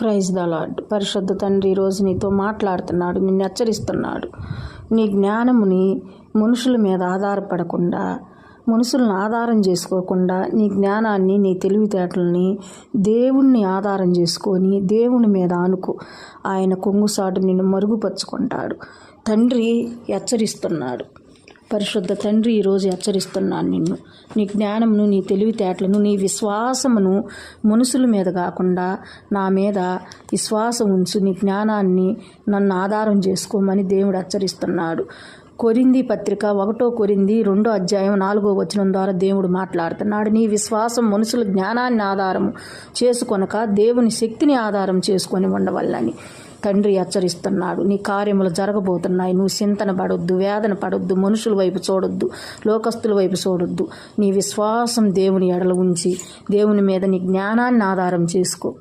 Praise the lord పరిశుద్ధ తండ్రి ఈరోజు నీతో మాట్లాడుతున్నాడు నిన్ను హెచ్చరిస్తున్నాడు. నీ జ్ఞానముని మనుషుల మీద ఆధారపడకుండా మనుషులను ఆధారం చేసుకోకుండా నీ జ్ఞానాన్ని నీ తెలివితేటలని దేవుణ్ణి ఆధారం చేసుకొని దేవుని మీద ఆనుకో. ఆయన కొంగుసాటు నిన్ను మరుగుపరుచుకుంటాడు. తండ్రి హెచ్చరిస్తున్నాడు. పరిశుద్ధ తండ్రి ఈరోజు హెచ్చరిస్తున్నాను నిన్ను. నీ జ్ఞానమును నీ తెలివితేటలను నీ విశ్వాసమును మనుషుల మీద కాకుండా నా మీద విశ్వాసం ఉంచు. నీ జ్ఞానాన్ని నన్ను ఆధారం చేసుకోమని దేవుడు హెచ్చరిస్తున్నాడు. కొరింది పత్రిక ఒకటో కొరింది రెండో అధ్యాయం నాలుగో వచనం ద్వారా దేవుడు మాట్లాడుతున్నాడు. నీ విశ్వాసం మనుషుల జ్ఞానాన్ని ఆధారం చేసుకొనక దేవుని శక్తిని ఆధారం చేసుకొని ఉండవల్లని. తండ్రి హెచ్చరిస్తున్నాడు. నీ కార్యములు జరగబోతున్నాయి. నువ్వు చింతన పడొద్దు వేదన పడొద్దు మనుషుల వైపు చూడొద్దు లోకస్తుల వైపు చూడొద్దు. నీ విశ్వాసం దేవుని ఎడల ఉంచి దేవుని మీద నీ జ్ఞానాన్ని ఆధారం చేసుకో.